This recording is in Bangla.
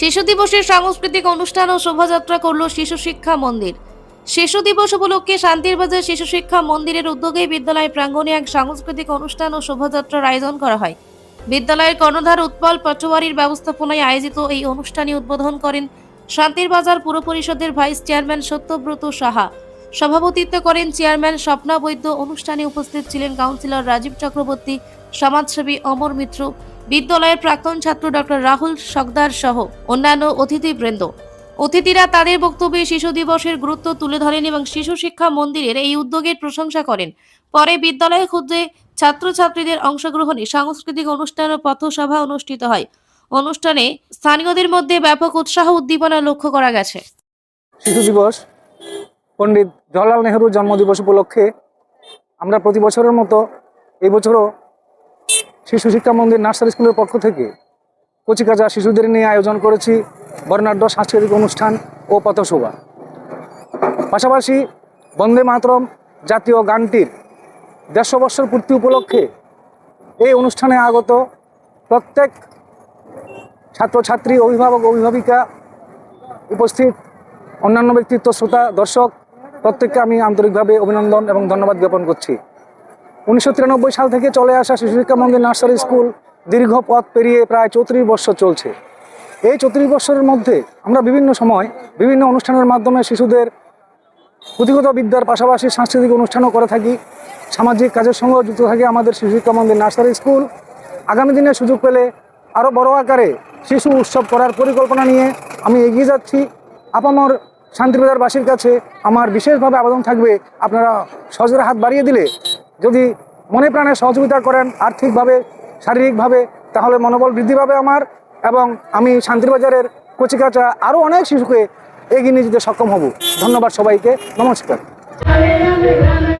শিশু দিবসের সাংস্কৃতিক অনুষ্ঠান ও শোভাযাত্রা করল শিশু শিক্ষা মন্দির। শিশু দিবস উপলক্ষে শান্তির বাজার শিশু শিক্ষা মন্দিরের উদ্যোগে বিদ্যালয় প্রাঙ্গণে এক সাংস্কৃতিক অনুষ্ঠান ও শোভাযাত্রার আয়োজন করা হয়। বিদ্যালয়ের কর্ণধার উৎপল পাটোয়ারির ব্যবস্থাপনায় আয়োজিত এই অনুষ্ঠানে উদ্বোধন করেন শান্তির বাজার পুর পরিষদের ভাইস চেয়ারম্যান সত্যব্রত সাহা। সভাপতিত্ব করেন চেয়ারম্যান স্বপ্না বৈদ্য। অনুষ্ঠানে উপস্থিত ছিলেন কাউন্সিলর রাজীব চক্রবর্তী, সমাজসেবী অমর মিত্র বিদ্যালয়ের প্রাক্তন ছাত্র ডক্টর রাহুল সকদার সহ অন্যান্য অতিথিবৃন্দ। অতিথিরা তাদের বক্তব্যে শিশু দিবসের গুরুত্ব তুলে ধরেন এবং শিশু শিক্ষা মন্দিরের এই উদ্যোগের প্রশংসা করেন। পরে বিদ্যালয়ে খুদে ছাত্রছাত্রীদের অংশগ্রহণে সাংস্কৃতিক অনুষ্ঠান ও পথসভা অনুষ্ঠিত হয়। অনুষ্ঠানে স্থানীয়দের মধ্যে ব্যাপক উৎসাহ উদ্দীপনা লক্ষ্য করা গেছে। শিশু দিবস, পণ্ডিত জওয়াহরলাল নেহরুর জন্মদিবস উপলক্ষে আমরা প্রতি বছরের মতো এই বছরও শিশু শিক্ষা মন্দির নার্সারি স্কুলের পক্ষ থেকে কচিকাচা শিশুদের নিয়ে আয়োজন করেছি বর্ণাঢ্য সাংস্কৃতিক অনুষ্ঠান ও পথশোভা পাশাপাশি বন্দে মাতরম জাতীয় গানটির দেড়শো বৎসর পূর্তি উপলক্ষে এই অনুষ্ঠানে আগত প্রত্যেক ছাত্রছাত্রী, অভিভাবক অভিভাবিকা উপস্থিত, অন্যান্য ব্যক্তিত্ব, শ্রোতা, দর্শক, প্রত্যেককে আমি আন্তরিকভাবে অভিনন্দন এবং ধন্যবাদ জ্ঞাপন করছি। উনিশশো তিরানব্বই সাল থেকে চলে আসা শিশু শিক্ষা মন্দির নার্সারি স্কুল দীর্ঘ পথ পেরিয়ে প্রায় চৌত্রিশ বছর চলছে। এই চৌত্রিশ বছরের মধ্যে আমরা বিভিন্ন সময় বিভিন্ন অনুষ্ঠানের মাধ্যমে শিশুদের পুঁথিগত বিদ্যার পাশাপাশি সাংস্কৃতিক অনুষ্ঠানও করে থাকি। সামাজিক কাজের সঙ্গেও যুক্ত থাকে আমাদের শিশু শিক্ষা মন্দির নার্সারি স্কুল। আগামী দিনে সুযোগ পেলে আরও বড় আকারে শিশু উৎসব করার পরিকল্পনা নিয়ে আমি এগিয়ে যাচ্ছি। আপামর শান্তিবাজারবাসীর কাছে আমার বিশেষভাবে আবেদন থাকবে, আপনারা সহজের হাত বাড়িয়ে দিলে যদি মনে প্রাণে সহযোগিতা করেন আর্থিকভাবে, শারীরিকভাবে, তাহলে মনোবল বৃদ্ধি পাবে আমার এবং আমি শান্তিরবাজারের কচিকাচা আরও অনেক শিশুকে এগিয়ে নিয়ে যেতে সক্ষম হব। ধন্যবাদ সবাইকে। নমস্কার।